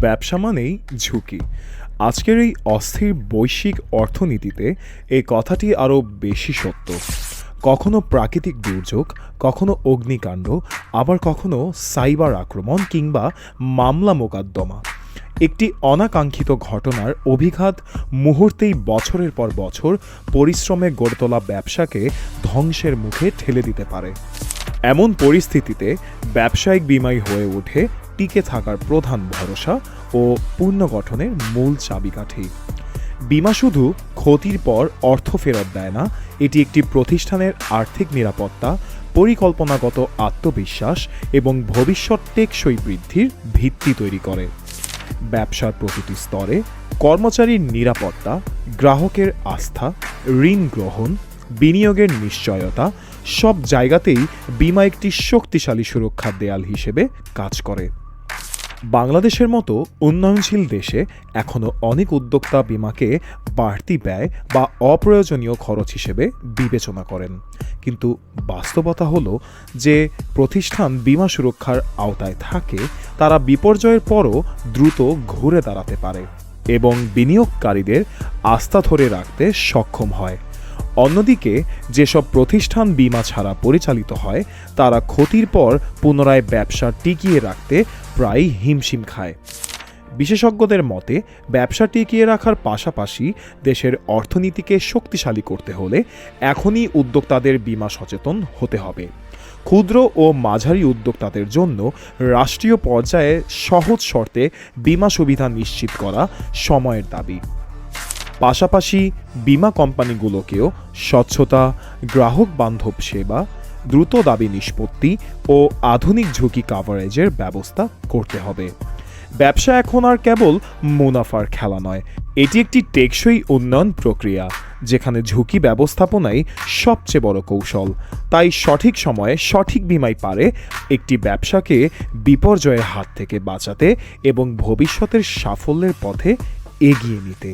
ব্যবসা মানেই ঝুঁকি। আজকের এই অস্থির বৈশ্বিক অর্থনীতিতে এই কথাটি আরও বেশি সত্য। কখনো প্রাকৃতিক দুর্যোগ, কখনো অগ্নিকাণ্ড, আবার কখনো সাইবার আক্রমণ কিংবা মামলা মোকদ্দমা। একটি অনাকাঙ্ক্ষিত ঘটনার অভিঘাত মুহূর্তেই বছরের পর বছর পরিশ্রমে গড়ে তোলা ব্যবসাকে ধ্বংসের মুখে ঠেলে দিতে পারে। এমন পরিস্থিতিতে ব্যবসায়িক বিমাই হয়ে ওঠে টিকে থাকার প্রধান ভরসা ও পুনর্গঠনের মূল চাবিকাঠি। বিমা শুধু ক্ষতির পর অর্থ ফেরত দেয় না, এটি একটি প্রতিষ্ঠানের আর্থিক নিরাপত্তা, পরিকল্পনাগত আত্মবিশ্বাস এবং ভবিষ্যৎ টেকসই বৃদ্ধির ভিত্তি তৈরি করে। ব্যবসার প্রতিটি স্তরে কর্মচারীর নিরাপত্তা, গ্রাহকের আস্থা, ঋণ গ্রহণ, বিনিয়োগের নিশ্চয়তা, সব জায়গাতেই বিমা একটি শক্তিশালী সুরক্ষার দেয়াল হিসেবে কাজ করে। বাংলাদেশের মতো উন্নয়নশীল দেশে এখনও অনেক উদ্যোক্তা বিমাকে বাড়তি ব্যয় বা অপ্রয়োজনীয় খরচ হিসেবে বিবেচনা করেন। কিন্তু বাস্তবতা হলো যে প্রতিষ্ঠান বিমা সুরক্ষার আওতায় থাকে, তারা বিপর্যয়ের পরও দ্রুত ঘুরে দাঁড়াতে পারে এবং বিনিয়োগকারীদের আস্থা ধরে রাখতে সক্ষম হয়। অন্যদিকে, যেসব প্রতিষ্ঠান বিমা ছাড়া পরিচালিত হয়, তারা ক্ষতির পর পুনরায় ব্যবসা টিকিয়ে রাখতে প্রায় হিমশিম খায়। বিশেষজ্ঞদের মতে, ব্যবসা টিকিয়ে রাখার পাশাপাশি দেশের অর্থনীতিকে শক্তিশালী করতে হলে এখনই উদ্যোক্তাদের বিমা সচেতন হতে হবে। ক্ষুদ্র ও মাঝারি উদ্যোক্তাদের জন্য রাষ্ট্রীয় পর্যায়ে সহজ শর্তে বিমা সুবিধা নিশ্চিত করা সময়ের দাবি। পাশাপাশি বিমা কোম্পানিগুলোকেও স্বচ্ছতা, গ্রাহক বান্ধব সেবা, দ্রুত দাবি নিষ্পত্তি ও আধুনিক ঝুঁকি কাভারেজের ব্যবস্থা করতে হবে। ব্যবসা এখন আর কেবল মুনাফার খেলা নয়, এটি একটি টেকসই উন্নয়ন প্রক্রিয়া, যেখানে ঝুঁকি ব্যবস্থাপনাই সবচেয়ে বড় কৌশল। তাই সঠিক সময়ে সঠিক বিমাই পারে একটি ব্যবসাকে বিপর্যয়ের হাত থেকে বাঁচাতে এবং ভবিষ্যতের সাফল্যের পথে এগিয়ে নিতে।